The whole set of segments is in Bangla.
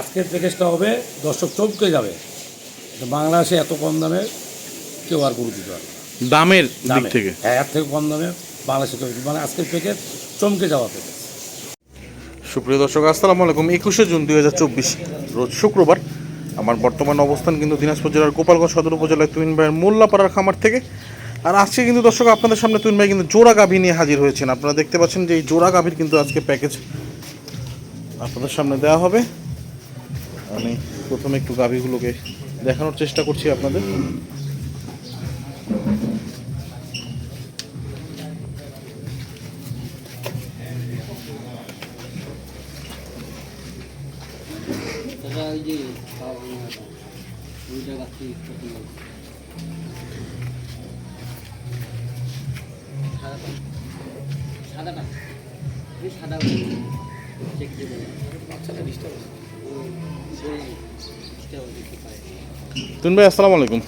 আজকের প্যাকেজটা হবে দর্শক চমকে যাবে। বাংলাদেশে এত কম দামে কেউ আর গরু দিতে পারবে দামের দিক থেকে। হ্যাঁ এর থেকে কম দামে বাংলাদেশে মানে আজকের প্যাকেজ চমকে যাওয়া প্যাকেজ সুপ্রিয় দর্শক আসসালামু আলাইকুম। একুশে জুন দুই হাজার চব্বিশ রোজ শুক্রবার। আমার বর্তমান অবস্থান কিন্তু দিনাজপুর জেলার গোপালগঞ্জ সদর উপজেলার তুইন ভাইয়ের মোল্লাপাড়ার খামার থেকে। আর আজকে কিন্তু দর্শক আপনাদের সামনে তুইন ভাই কিন্তু জোড়া গাভী নিয়ে হাজির হয়েছেন। আপনারা দেখতে পাচ্ছেন যে এই জোড়া গাভীর কিন্তু আজকে প্যাকেজ আপনাদের সামনে দেওয়া হবে। আমি প্রথমে একটু গাভীগুলোকে দেখানোর চেষ্টা করছি আপনাদের। সাদাটা সাদা চেক দিয়ে বাচ্চাটা ডিস্টার্ব তুইন ভাই আসসালামু আলাইকুম।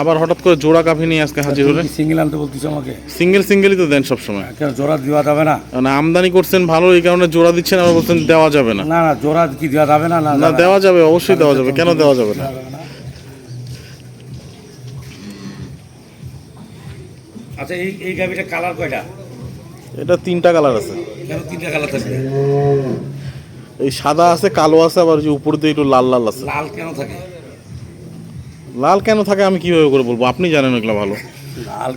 আবার হঠাৎ করে জোড়া গাভী নিয়ে আজকে হাজির হলেন সিঙ্গেল আনতে বলতেছে আমাকে? সিঙ্গেল সিঙ্গেলই তো দেন সবসময়। কেন জোড়া দেওয়া যাবে না? মানে আমদানি করছেন ভালো এই কারণে জোড়া দিচ্ছেন আবার বলছেন দেওয়া যাবে না। না না জোড়া কি দেওয়া যাবে না? না না দেওয়া যাবে অবশ্যই দেওয়া যাবে। কেন দেওয়া যাবে না? আচ্ছা এই এই গাভিটা কালার কয়টা? এটা তিনটা কালার আছে। কেন তিনটা কালার থাকবে? এই সাদা আছে কালো আছে আবার যে উপর দিয়ে একটু লাল লাল আছে। লাল কেন থাকে? লাল কেন থাকে আমি কীভাবে করে বলব? আপনি জানেন ওগুলো ভালো। লাল?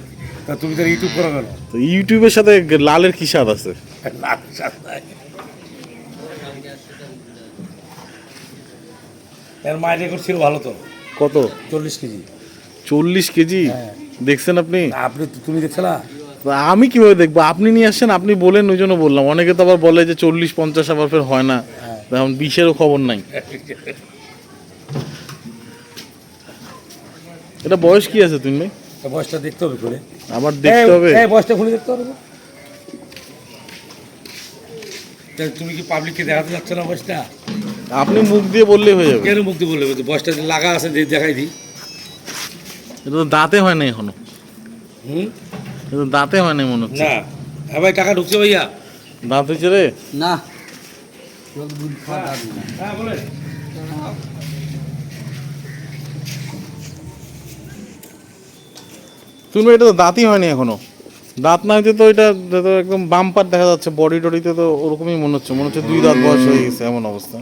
তা তুমি তো ইউটিউব করো কেন? তো ইউটিউবের সাথে লালের কি স্বাদ আছে? লাল। এর মায়ের রেকর্ড ছিল ভালো তো। কত? চল্লিশ কেজি। চল্লিশ কেজি? হ্যাঁ। দেখছেন আপনি? আপনি তুমি দেখছিলা তা আমি কীভাবে দেখব? আপনি নিয়ে আসছেন আপনি বলেন ওই জন্য বললাম। অনেকে তো আবার বলে যে চল্লিশ পঞ্চাশ আবার ফের হয় না। এখন বিশেরও খবর নাই। এটা বয়স কি আছে তুমি তা বয়সটা দেখতে হবে করে আবার দেখতে হবে। এই বয়সটা খুলে দেখতে হবে। তুমি কি পাবলিককে দেখাতে যাচ্ছ না বয়সটা? আপনি মুখ দিয়ে বললেই হয়ে যাবে। কেন মুক্তি বললে? বয়সটা যে লাগা আছে দেখাই দিই এটা তো দাঁতে হয় না এখনও। হুম? এটা তো দাঁতে হয় না মনে হচ্ছে। না। হ্যাঁ ভাই টাকা ঢুকছে ভাইয়া। দাঁত হয়েছে রে। না। দুধ খাওয়া দাবি না হ্যাঁ বলে তুমি এটা তো দাঁতই হয়নি এখনও। দাঁত না হইতে তো এটা তো একদম বাম্পার দেখা যাচ্ছে। বডি টডিতে তো ওরকমই মনে হচ্ছে। মনে হচ্ছে দুই দাঁত বয়স হয়ে গেছে এমন অবস্থা।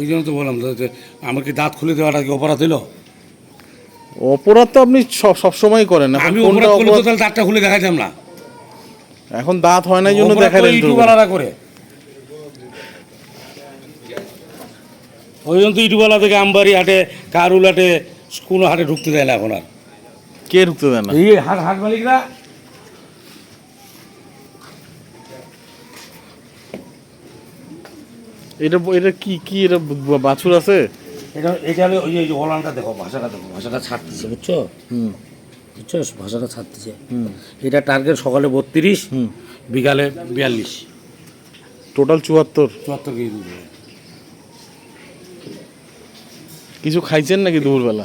এই জন্য তো বললাম যে আমার কি দাঁত খুলে দেওয়াটা কি অপরাধ হইল? অপরাধ তো আপনি সব সবসময় করেন। এখন আমি অপরাধ করলে তো তাহলে দাঁতটা খুলে দেখাইতাম না। এখন দাঁত হয় না জন্য দেখালেন তো। ইউটিউবাররা করে। ওই জন্য তো ইউটিউবাররা থেকে আমবাড়ি হাটে কারুল হাটে কোনো হাটে ঢুকতে দেয় না এখন আর। কে ঢুকতে দেয় না? এই হাট হাট মালিকরা। এটা এটা কি কি এটা বাছুর আছে? এটা এটা হলো ওই যে- ওলানটা দেখো ভাষাটা দেখো ভাষাটা ছাড়তেছে বুঝছ? হুম। বুঝছ? ভাষাটা ছাড়তেছে। হুম। এটা টার্গেট সকালে বত্রিশ হুম। বিকালে বিয়াল্লিশ। টোটাল চুয়াত্তর। চুয়াত্তর কেজি দুধ। কিছু খাইছেন নাকি দুপুরবেলা?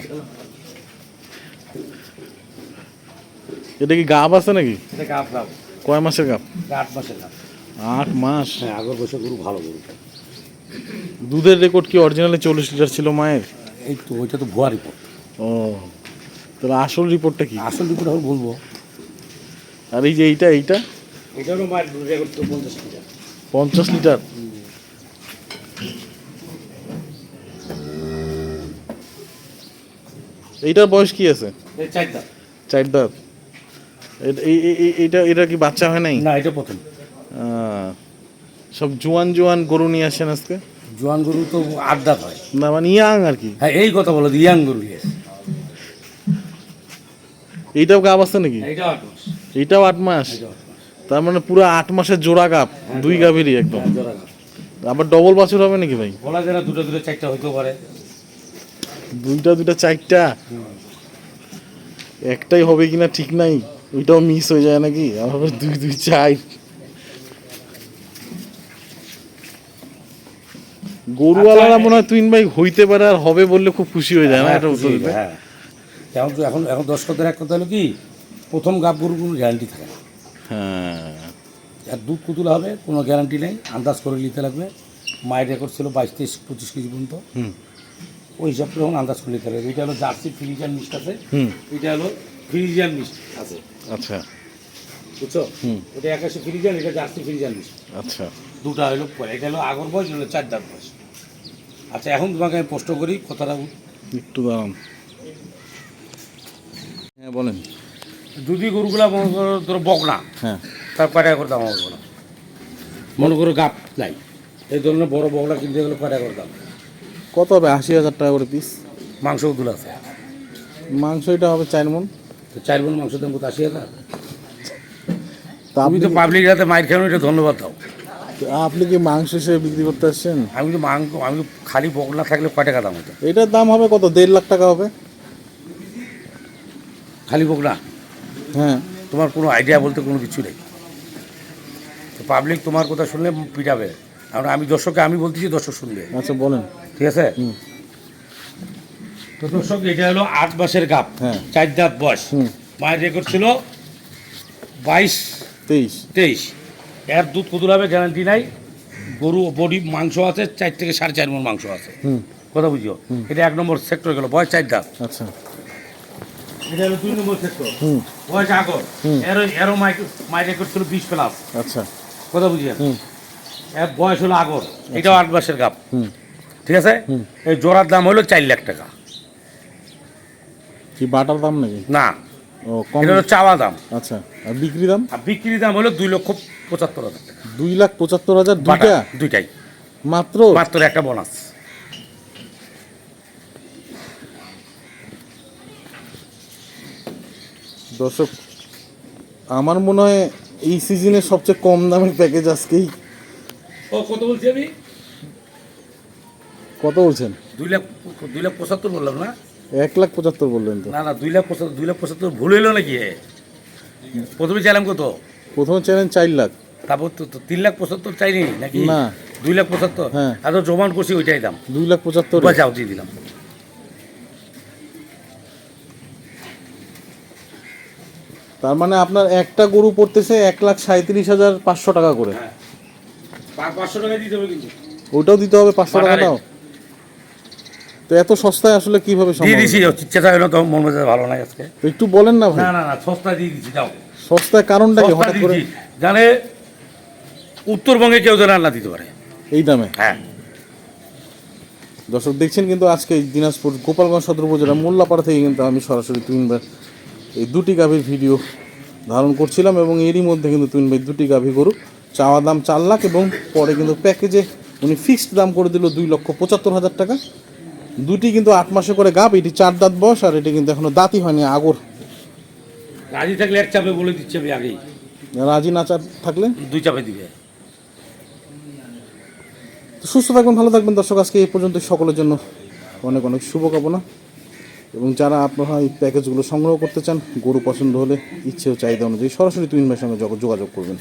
এটা কি গাব আছে নাকি? এটা গাপ গাপ কয় মাসের গাব? আট মাসের গাপ আট মাস। হ্যাঁ আগর বছর গরু ভালো গরু। দুধের রেকর্ড কি অরিজিনালি চল্লিশ লিটার ছিল মায়ের? এই তো ওইটা তো ভুয়া রিপোর্ট ও তাহলে আসল রিপোর্টটা কি? আসল রিপোর্ট এখন বলব। আর এই যে এইটা এইটা? এটারও মায়ের দুধ রেকর্ড তো পঞ্চাশ লিটার পঞ্চাশ লিটার এইটার বয়স কি আছে? চার দাঁত এ- এই- এই- এই- এইটা এটা কি বাচ্চা হয় নাই? না এটা প্রথম। সব জোয়ান জোয়ান গরু নিয়ে আসেন আজকে? জোয়ান গরু তো আট দাঁত হয় না মানে ইয়াং আর কি। হ্যাঁ এই কথা বলো ইয়াং গরু ইয়েস এইটাও গাব আছে নাকি? এইটাও আট মাস। এইটাও আট তার মানে পুরো আট মাসের জোড়া গাপ দুই গাভীরই একদম। হ্যাঁ, আবার ডবল বাছুর হবে নাকি ভাই? বলা যায় না দুটো দুটো চারটা হইতেও পারে। দুইটা দুইটা চারটা? একটাই হবে কিনা ঠিক নাই ওইটাও মিস হয়ে যায় নাকি? আবার দুই দুই চাই গরুওয়ালারা মনে হয় তুইন ভাই হইতে পারে আর হবে বললে খুব খুশি হয়ে যায় না? হ্যাঁ, এটা উত্তর দিতে। হ্যাঁ। এখন তো এখন এখন দর্শকদের এক কথা হলো কি প্রথম গাব গরুর কোনো গ্যারান্টি থাকে। না হ্যাঁ। আর দুধ কুতুলা হবে কোনো গ্যারান্টি নেই আন্দাজ করে নিতে লাগবে। মায়ের রেকর্ড ছিল বাইশ তেইশ পঁচিশ কেজি পর্যন্ত। ওই হিসাব করে আন্দাজ করে নিতে হবে। এটা হলো জার্সি ফ্রিজিয়ান মিস্ট আছে। হুম। এটা হলো ফ্রিজিয়ান মিস্ট আছে। আচ্ছা। বুঝছ। ওটা একাশি ফ্রিজিয়ান এটা জার্সি ফ্রিজিয়ান মিস্ট আচ্ছা। দুটা হলো এটা হলো আগর বয়স হলো চার দাঁত বয়স। আচ্ছা এখন তোমাকে আমি প্রশ্ন করি কথাটা একটু দাঁড়ান হ্যাঁ বলেন। যদি গরুগুলা মনে করো ধরো বকনা হ্যাঁ। তার কয় টাকা করে দাম হবে না। মনে করো গাপ নাই। এই ধরনের বড় বকলা কিনতে গেলে কয় টাকা করে দাম। কত হবে? আশি হাজার টাকা করে পিস মাংস দুল আছে। মাংস এটা হবে চার মন তো চার বোন মাংস দাম কত? আশি হাজার? তা তুমি তো পাবলিক রাতে মাইর খেয়ে এটা ধন্যবাদ দাও। আপনি কি মাংস হিসেবে বিক্রি করতে আসছেন? আমি তো মাংস আমি খালি বকলা থাকলে কয় টাকা দাম হতো? এটার দাম হবে কত? দেড় লাখ টাকা হবে। খালি বকলা হ্যাঁ। তোমার কোনো আইডিয়া বলতে কোনো কিছু নেই। তো পাবলিক তোমার কথা শুনলে পিটাবে। কারণ আমি দর্শককে আমি বলতেছি দর্শক শুনবে। আচ্ছা বলেন। ঠিক আছে? হুম। তো দর্শক এটা হলো আট মাসের গাপ হ্যাঁ। চার দাঁত বয়স। হুম। মায়ের রেকর্ড ছিল বাইশ তেইশ। তেইশ। এর দুধ কতুল হবে গ্যারান্টি নাই। গরু বডি মাংস আছে চার থেকে সাড়ে চার মন মাংস আছে। কথা বুঝিও? এটা এক নম্বর সেক্টর গেল বয়স চার দাঁত। আচ্ছা। এটা হলো দুই নম্বর সেক্টর হুম। বয়স আগর। হুম। এরও এরও মাইক মায়ের রেকর্ড ছিল বিশ প্লাস আচ্ছা। কথা বুঝিয়ে? হুম। এর বয়স হলো আগর। এটাও আট মাসের গাপ হুম। ঠিক আছে? এই জোড়ার দাম হলো চার লাখ টাকা। কি বাটার দাম নাকি? না। ও কম এটা হলো চাওয়া দাম। আচ্ছা আর বিক্রি দাম? আর বিক্রি দাম হলো দুই লক্ষ পঁচাত্তর হাজার টাকা। দুই লাখ পঁচাত্তর হাজার দুইটা? দুইটাই। মাত্র? মাত্র একটা বোনাস দর্শক আমার মনে হয় এই সিজনে সবচেয়ে কম দামের প্যাকেজ আজকেই। ও কত বলছি আমি? কত বলছেন? দুই লাখ দুই লাখ পঁচাত্তর বললাম না? এক লাখ পঁচাত্তর বললেন তো। না না দুই লাখ পঁচাত্তর দুই লাখ পঁচাত্তর ভুল হইল নাকি? প্রথমে চাইলাম কত? প্রথমে চাইলেন চার লাখ। তারপর তো তিন লাখ পঁচাত্তর চাইনি নাকি? না। দুই লাখ পঁচাত্তর? হ্যাঁ। এত জমান করছি ওইটাই দাম। দুই লাখ পঁচাত্তর। বাঁচাও দিয়ে দিলাম। তার মানে আপনার একটা গরু পড়তেছে এক লাখ সাঁত্রিশ হাজার পাঁচশো টাকা করে। হ্যাঁ। পাঁচশো টাকা দিতে হবে কিন্তু। ওইটাও দিতে হবে পাঁচশো টাকাটাও তো এত সস্তায় আসলে কীভাবে দিয়ে দিছি চেষ্টা হলো তো মন মেজাজ ভালো নাই আজকে। তো একটু বলেন না ভাই। না না না সস্তা দিয়ে দিচ্ছি যাও। সস্তায় কারণটা কি? হঠাৎ করে জানে উত্তরবঙ্গে কেউ যেন আর দিতে পারে। এই দামে? হ্যাঁ। দর্শক দেখছেন কিন্তু আজকে দিনাজপুর গোপালগঞ্জ সদর উপজেলা মোল্লাপাড়া থেকে কিন্তু আমি সরাসরি তুইন ভাই এই দুটি গাভীর ভিডিও ধারণ করছিলাম এবং এরই মধ্যে কিন্তু তুইন ভাই দুটি গাভী গরু চাওয়া দাম চার লাখ এবং পরে কিন্তু প্যাকেজে উনি ফিক্সড দাম করে দিল দুই লক্ষ পঁচাত্তর হাজার টাকা। দুটি কিন্তু আট মাসে করে গাভ এটি চার দাঁত বস আর এটি কিন্তু এখনও দাঁতই হয়নি আগর। রাজি থাকলে এক চাপে বলে দিচ্ছে আমি আগেই। রাজি না চার থাকলে? দুই চাপে দিবে। সুস্থ থাকবেন ভালো থাকবেন। দর্শক আজকে এই পর্যন্ত সকলের জন্য অনেক অনেক শুভকামনা। এবং যারা আপনারা এই প্যাকেজগুলো সংগ্রহ করতে চান গরু পছন্দ হলে ইচ্ছে ও চাহিদা অনুযায়ী সরাসরি তুইন ভাইয়ের সঙ্গে যোগ- যোগাযোগ করবেন।